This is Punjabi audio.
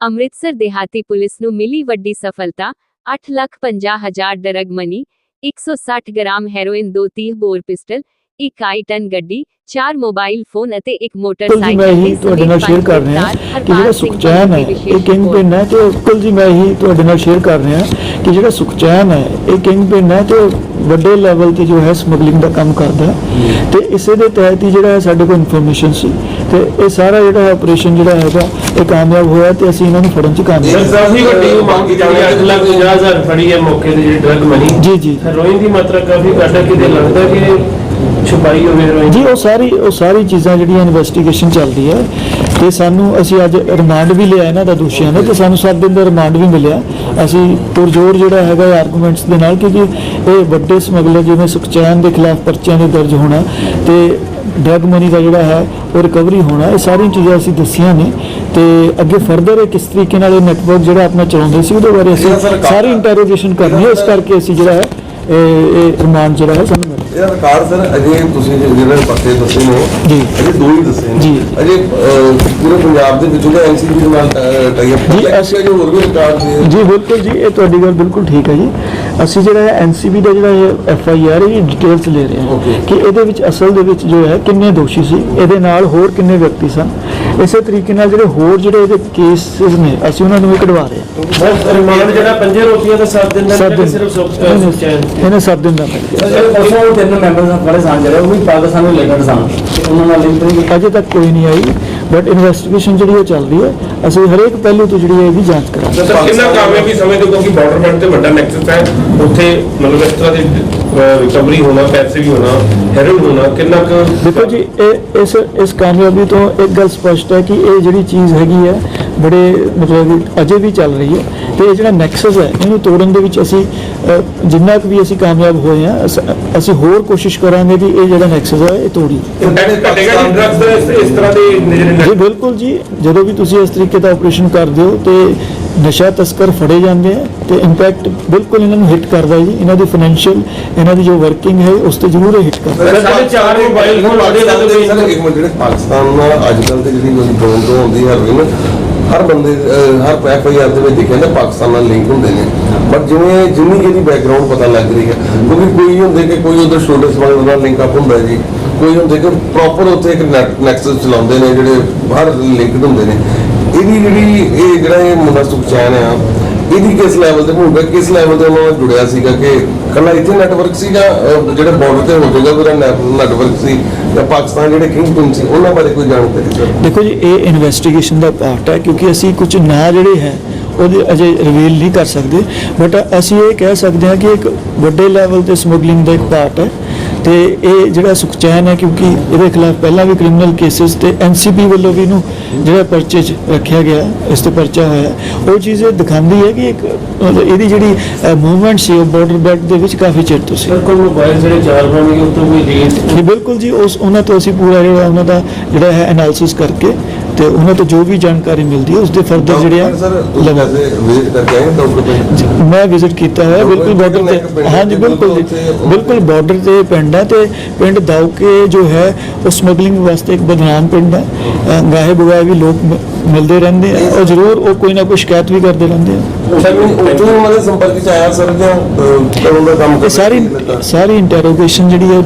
ਅੰਮ੍ਰਿਤਸਰ ਦੇਹਾਤੀ ਪੁਲਿਸ ਨੂੰ ਮਿਲੀ ਵੱਡੀ ਸਫਲਤਾ 8 ਲੱਖ 50 ਹਜ਼ਾਰ ਡਰਗ ਮਨੀ 160 ਗ੍ਰਾਮ ਹੈਰੋਇਨ ਦੋ 30 ਬੋਰ ਪਿਸਟਲ ਇੱਕ ਆਈਟਨ ਗੱਡੀ ਚਾਰ ਮੋਬਾਈਲ ਫੋਨ ਅਤੇ ਇੱਕ ਮੋਟਰਸਾਈਕਲ ਮੈਂ ਹੀ ਤੁਹਾਡੇ ਨਾਲ ਸ਼ੇਅਰ ਕਰ ਰਿਹਾ ਕਿ ਜਿਹੜਾ ਸੁਖਚੈਨ ਹੈ ਇਹ ਕਿੰਗ। ਪਿੰਨ ਹੈ ਤੇ ਬਿਲਕੁਲ ਜੀ ਮੈਂ ਹੀ ਤੁਹਾਡੇ ਨਾਲ ਸ਼ੇਅਰ ਕਰ ਰਿਹਾ ਕਿ ਜਿਹੜਾ ਸੁਖਚੈਨ ਹੈ ਇਹ ਕਿੰਗ ਪਿੰਨ ਹੈ ਤੇ ਵੱਡੇ ਲੈਵਲ ਤੇ ਜੋ ਹੈ ਸਮਗਲਿੰਗ ਦਾ ਕੰਮ ਕਰਦਾ ਤੇ ਇਸੇ ਦੇ ਤਹਿਤ ਹੀ ਜਿਹੜਾ ਸਾਡੇ ਕੋਲ ਇਨਫੋਰਮੇਸ਼ਨ ਸੀ। ਤੇ ਇਹ ਸਾਰਾ ਜਿਹੜਾ ਆਪਰੇਸ਼ਨ ਜਿਹੜਾ ਹੈਗਾ ਇਹ ਕਾਮਯਾਬ ਹੋਇਆ ਤੇ ਅਸੀਂ ਇਹਨਾਂ ਨੂੰ ਫੜਨ ਚ ਕਾਮਯਾਬ ਸਰ ਕਾਫੀ ਵੱਡੀ ਮੰਗ ਜਿਹੜੀ 8 ਲੱਖ 50 ਹਜ਼ਾਰ ਫੜੀ ਹੈ ਮੌਕੇ ਤੇ ਜਿਹੜੀ ਡਰਗ ਮਨੀ ਜੀ ਜੀ। ਹੈਰੋਇਨ ਦੀ ਮਾਤਰਾ ਕਾਫੀ ਘੱਟ ਹੈ ਕਿਤੇ ਲੱਗਦਾ ਕਿ ਛੁਪਾਈ ਹੋਵੇ ਹੈਰੋਇਨ ਜੀ ਉਹ ਸਾਰੀ ਉਹ ਸਾਰੀ ਚੀਜ਼ਾਂ ਜਿਹੜੀਆਂ ਇਨਵੈਸਟੀਗੇਸ਼ਨ ਚੱਲਦੀ ਹੈ ਤੇ ਸਾਨੂੰ ਅਸੀਂ ਅੱਜ ਰਿਮਾਂਡ ਵੀ ਲਿਆ ਇਹਨਾਂ ਦਾ ਦੋਸ਼ੀਆਂ ਦਾ ਤੇ ਸਾਨੂੰ 7 ਦਿਨ ਦਾ ਰਿਮਾਂਡ ਵੀ ਮਿਲਿਆ। ਅਸੀਂ ਪੁਰਜੋਰ ਜਿਹੜਾ ਹੈਗਾ ਆਰਗੂਮੈਂਟਸ ਦੇ ਨਾਲ ਕਿ ਜੀ ਇਹ ਵੱਡੇ ਸਮਗਲਰ ਜਿਵੇਂ ਸੁਖਚੈਨ ਦੇ ਖਿਲਾਫ ਪਰਚਿਆਂ ਦੇ ਦਰਜ ਹੋਣਾ ਤੇ ਡਰਗ ਮਨੀ ਦਾ ਜਿਹੜਾ ਹੈ ਉਹ ਰਿਕਵਰੀ ਹੋਣਾ ਇਹ ਸਾਰੀਆਂ ਚੀਜ਼ਾਂ ਅਸੀਂ ਦੱਸੀਆਂ ਨੇ। ਤੇ ਅੱਗੇ ਫਰਦਰ ਇਹ ਕਿਸ ਤਰੀਕੇ ਨਾਲ ਇਹ ਨੈਟਵਰਕ ਜਿਹੜਾ ਆਪਣਾ ਚਲਾਉਂਦੇ ਸੀ ਉਹਦੇ ਬਾਰੇ ਅਸੀਂ ਸਾਰੀ ਇੰਟਰੋਗੇਸ਼ਨ ਕਰਨੀ ਹੈ ਇਸ ਕਰਕੇ ਅਸੀਂ ਜਿਹੜਾ ਹੈ ਇਹ ਇਹ ਰਿਮਾਂਡ ਜਿਹੜਾ ਹੈ ਸਾਨੂੰ ਮਿਲਿਆ। ਇਹਦਾ ਰਿਕਾਰਡ ਸਰ ਅਜੇ ਤੁਸੀਂ ਜਿਹੜੇ ਪੱਤੇ ਦੱਸੇ ਨੇ ਜੀ। ਅਜੇ ਦੋ ਹੀ ਦੱਸੇ ਨੇ। ਜੀ। ਅਜੇ ਪੂਰੇ ਪੰਜਾਬ ਦੇ ਵਿੱਚ ਉਹਦਾ ਐਨਸੀਬੀ ਦੇ ਨਾਲ ਟਾਈ ਅਪ ਜੀ, ਅਸੀਂ- ਜੋ ਹੋਰ ਵੀ ਰਿਕਾਰਡ ਦੇ ਜੀ ਬਿਲਕੁਲ ਜੀ ਇਹ ਤੁਹਾਡੀ ਗੱਲ ਬਿਲਕੁਲ ਠੀਕ ਹੈ ਜੀ। ਅਸੀਂ ਜਿਹੜਾ ਹੈ ਐਨਸੀਬੀ ਦਾ ਜਿਹੜਾ ਐਫ ਆਈ ਆਰ ਇਹ ਡਿਟੇਲਸ ਲੈ ਰਹੇ ਹਾਂ ਕਿ ਇਹਦੇ ਵਿੱਚ ਅਸਲ ਦੇ ਵਿੱਚ ਜੋ ਹੈ ਕਿੰਨੇ ਦੋਸ਼ੀ ਸੀ ਇਹਦੇ ਨਾਲ ਹੋਰ ਕਿੰਨੇ ਵਿਅਕਤੀ ਸਨ ਇਸੇ ਤਰੀਕੇ ਨਾਲ ਜਿਹੜੇ ਹੋਰ ਜਿਹੜੇ ਇਹਦੇ ਕੇਸਿਸ ਨੇ ਅਸੀਂ ਉਹਨਾਂ ਨੂੰ ਵੀ ਕਢਵਾ ਰਹੇ ਹਾਂ। ਬਸ ਰਿਮਾਂਡ ਜਿਹੜਾ ਪੰਜੇ ਰੋਟੀਆਂ ਦਾ ਸਾਥ ਦਿੰਦਾ ਸੱਤ ਹੈ ਦਿਨ। ਸਿਰਫ ਸੁਖ ਨਹੀਂ, ਨਹੀਂ, ਸੁਖਚੈਨ ਇਹਨੇ ਸੱਤ ਦਿਨ ਦਾ ਗਿਆ ਪਰਸੋਂ ਤਿੰਨ ਮੈਂਬਰ ਸਾਡੇ ਸਾਹ ਜਿਹੜੇ ਉਹ ਵੀ ਪਾਕਿਸਤਾਨ ਨੂੰ ਰਿਲੇਟਡ ਸਨ। ਤੇ ਉਹਨਾਂ ਨਾਲ ਲਿੰਕ ਨਹੀਂ ਅਜੇ ਤੱਕ ਕੋਈ ਨਹੀਂ ਆਈ। ਬਟ ਇਨਵੈਸਟੀਗੇਸ਼ਨ ਜਿਹੜੀ ਉਹ ਚੱਲ ਰਹੀ ਹੈ ਅਸੀਂ ਹਰੇਕ ਪਹਿਲੂ ਤੋਂ ਜਿਹੜੀ ਹੈ ਇਹਦੀ ਜਾਂਚ ਕਰਾਂਗੇ। ਸਰ ਕਿੰਨਾ ਕਾਮਯਾਬੀ ਸਮਝਦੇ ਹੋ ਕਿਉਂਕਿ ਬਾਰਡਰ ਫਰੰਟ ਤੇ ਵੱਡਾ ਨੈਕਸਸ ਹੈ ਉੱਥੇ ਮਤਲਬ ਇਸ ਤਰ੍ਹਾਂ ਦੀ ਰਿਕਵਰੀ ਹੋਣਾ ਪੈਸੇ ਵੀ ਹੋਣਾ ਹੈਰੋਇਨ ਹੋਣਾ ਕਿੰਨਾ ਕੁ ਦੇਖੋ ਜੀ ਇਹ ਇਸ ਇਸ ਕਾਮਯਾਬੀ ਤੋਂ ਇੱਕ ਗੱਲ ਸਪਸ਼ਟ ਹੈ ਕਿ ਇਹ ਜਿਹੜੀ ਚੀਜ਼ ਹੈਗੀ ਹੈ ਬੜੇ ਮਤਲਬ ਅਜੇ ਵੀ ਚੱਲ ਰਹੀ ਹੈ ਤੇ ਇਹ ਜਿਹੜਾ ਨੈਕਸਸ ਹੈ ਇਹਨੂੰ ਤੋੜਨ ਦੇ ਵਿੱਚ ਅਸੀਂ ਜਿੰਨਾ ਕੁ ਵੀ ਅਸੀਂ ਕਾਮਯਾਬ ਹੋਏ ਹਾਂ ਅਸ- ਹੋਰ ਕੋਸ਼ਿਸ਼ ਕਰਾਂਗੇ ਕਿ ਇਹ ਜਿਹੜਾ ਨੈਕਸਸ ਹੈ ਇਹ ਤੋੜੀ। ਘਟੇਗਾ ਜੀ ਡਰੱਗਸ ਦਾ ਇਸ- ਇਸ ਤਰ੍ਹਾਂ ਦੇ ਨਜ਼ਰ ਜੀ ਬਿਲਕੁਲ ਜੀ। ਜਦੋਂ ਵੀ ਤੁਸੀਂ ਇਸ ਤਰੀਕੇ ਦਾ ਆਪਰੇਸ਼ਨ ਕਰਦੇ ਹੋ ਤੇ ਨਸ਼ਾ ਤਸਕਰ ਫੜੇ ਜਾਂਦੇ ਆ ਤੇ ਇੰਪੈਕਟ ਬਿਲਕੁਲ ਇਹਨਾਂ ਨੂੰ ਹਿੱਟ ਕਰਦਾ ਜੀ। ਇਹਨਾਂ ਦੀ ਫਾਈਨੈਂਸ਼ੀਅਲ ਇਹਨਾਂ ਦੀ ਜੋ ਵਰਕਿੰਗ ਹੈ ਉਸ ਤੇ ਜ਼ਰੂਰ ਹਿੱਟ ਕਰਦਾ। ਸਰ, ਸਾਡੇ ਚਾਰ ਮੋਬਾਈਲ ਫੋਨ ਆਡੇ ਦਾ ਤਾਂ ਵੀ- ਸਰ ਇੱਕ ਮਿੰਟ ਜਿਹੜੇ ਪਾਕਿਸਤਾਨ ਨਾਲ ਅੱਜ ਕੱਲ ਤੇ ਜਿਹੜੀ ਡਰੋਨ ਤੋਂ ਹੁੰਦੀ ਹੈ ਹੈਰੋਇਨ ਹਰ ਬੰਦੇ ਹਰ ਐਫ ਆਈ ਆਰ ਦੇ ਵਿੱਚ ਲਿਖਿਆ ਜਾਂਦਾ ਪਾਕਿਸਤਾਨ ਨਾਲ ਲਿੰਕ ਹੁੰਦੇ ਨੇ। ਬਟ ਜਿਵੇਂ ਜਿੰਨੀ ਜਿਹਦੀ ਬੈਕਗ੍ਰਾਉਂਡ ਪਤਾ ਲੱਗ ਰਹੀ ਹੈ, ਕਿਉਂਕਿ ਕੋਈ ਹੁੰਦੇ ਕਿ ਕੋਈ ਉਧਰ ਛੋਟੇ ਸਮਾਲ ਨਾਲ ਲਿੰਕ ਅਪ ਹੁੰਦਾ ਜੀ, ਕੋਈ ਹੁੰਦੇ ਕਿ ਪ੍ਰੋਪਰ ਉੱਥੇ ਇੱਕ ਨੈਕਸਸ ਚਲਾਉਂਦੇ ਨੇ ਜਿਹੜੇ ਬਾਹਰ ਲਿੰਕਡ ਹੁੰਦੇ ਨੇ। ਇਹਦੀ ਜਿਹੜੀ ਇਹ ਜਿਹੜਾ ਇਹ ਮੁੰਡਾ ਸੁਖਚੈਨ ਆ, ਇਹਦੀ ਕਿਸ ਲੈਵਲ ਤੇ ਹੋਊਗਾ? ਕਿਸ ਲੈਵਲ ਤੇ ਉਹਨਾਂ ਨਾਲ ਜੁੜਿਆ ਸੀਗਾ ਕਿ ਕੱਲਾ ਇੱਥੇ ਨੈਟਵਰਕ ਸੀਗਾ ਅਹ, ਜਿਹੜੇ ਬਾਰਡਰ ਤੇ ਹੋ ਜਾਊਗਾ ਉਹਦਾ ਨੈਟਵਰਕ ਸੀ ਜਾਂ ਪਾਕਿਸਤਾਨ ਜਿਹੜੇ ਕਿੰਗ ਸੀ ਉਹਨਾਂ ਬਾਰੇ ਕੋਈ ਜਾਣਕਾਰੀ ਸਰ ਦੇਖੋ ਜੀ ਇਹ ਇਨਵੈਸਟੀਗੇਸ਼ਨ ਦਾ ਪਾਰਟ ਹੈ ਕਿਉਂਕਿ ਅਸੀਂ ਕੁਝ ਨਾਂ ਜਿਹੜੇ ਹੈ ਉਹਦੇ ਅਜੇ ਰਿਵੀਲ ਨਹੀਂ ਕਰ ਸਕਦੇ। ਬਟ ਅਸੀਂ ਇਹ ਕਹਿ ਸਕਦੇ ਹਾਂ ਕਿ ਇੱਕ ਵੱਡੇ ਲੈਵਲ ਤੇ ਸਮਗਲਿੰਗ ਦਾ ਇੱਕ ਪਾਰਟ ਹੈ। ਤੇ ਇਹ ਜਿਹੜਾ ਸੁਖਚੈਨ ਹੈ ਕਿਉਂਕਿ ਇਹਦੇ ਖਿਲਾਫ ਪਹਿਲਾਂ ਵੀ ਕ੍ਰਿਮੀਨਲ ਕੇਸਿਸ ਤੇ ਐਨਸੀਪੀ ਵੱਲੋਂ ਵੀ ਇਹਨੂੰ ਜਿਹੜਾ ਪਰਚੇ 'ਚ ਰੱਖਿਆ ਗਿਆ ਇਸ ਤੇ ਪਰਚਾ ਹੋਇਆ। ਉਹ ਚੀਜ਼ ਇਹ ਦਿਖਾਉਂਦੀ ਹੈ ਕਿ ਇੱਕ ਮਤਲਬ ਇਹਦੀ ਜਿਹੜੀ ਮੂਵਮੈਂਟ ਸੀ ਉਹ ਬਾਰਡਰ ਬੈਲਟ ਦੇ ਵਿੱਚ ਕਾਫੀ ਚਿਰ ਤੋਂ ਸੀ। ਸਰ ਕੋਲ ਮੋਬਾਈਲ ਜਿਹੜੇ ਚਾਰ ਬਣਨਗੇ ਉਹ ਤੋਂ ਕੋਈ ਰੇਟ ਜੀ ਬਿਲਕੁਲ ਜੀ ਉਸ ਉਹਨਾਂ ਤੋਂ ਅਸੀਂ ਪੂਰਾ ਜਿਹੜਾ ਉਹਨਾਂ ਦਾ ਜਿਹੜਾ ਹੈ ਐਨਾਲਿਸਿਸ ਕਰਕੇ ਤੇ ਉਹਨਾਂ ਤੋਂ ਜੋ ਵੀ ਜਾਣਕਾਰੀ ਮਿਲਦੀ ਹੈ ਉਸ ਦੇ ਫਰਦਰ ਜਿਹੜੇ ਆ ਵਿਜ਼ਿਟ ਕਰਕੇ ਆਏ ਡਾਕਟਰ ਜੀ, ਮੈਂ ਵਿਜ਼ਿਟ ਕੀਤਾ ਹੋਇਆ ਬਿਲਕੁਲ ਬਾਰਡਰ ਤੇ ਹਾਂਜੀ ਬਿਲਕੁਲ ਜੀ ਬਿਲਕੁਲ ਬਾਰਡਰ ਤੇ ਪਿੰਡ ਹੈ ਤੇ ਪਿੰਡ ਦਾਉਕੇ ਜੋ ਹੈ ਉਹ ਸਮਗਲਿੰਗ ਵਾਸਤੇ ਇੱਕ ਬਦਨਾਮ ਪਿੰਡ ਹੈ। ਗਾਹੇ ਬਗਾਏ ਵੀ ਲੋਕ ਮਿਲਦੇ ਰਹਿੰਦੇ ਆ ਉਹ ਜ਼ਰੂਰ ਉਹ ਕੋਈ ਨਾ ਕੋਈ ਸ਼ਿਕਾਇਤ ਵੀ ਕਰਦੇ ਰਹਿੰਦੇ ਆ। ਸਰ ਉੱਥੋਂ ਉਹਨਾਂ ਦੇ ਸੰਪਰਕ ਚ ਆਇਆ ਸਰ ਜਾਂ ਅਹ, ਕਦੋਂ ਦਾ ਕੰਮ ਇਹ ਸਾਰੀ ਲੱਗਾ? ਸਾਰੀ ਇੰਟਰੋਗੇਸ਼ਨ ਜਿਹੜੀ ਹੈ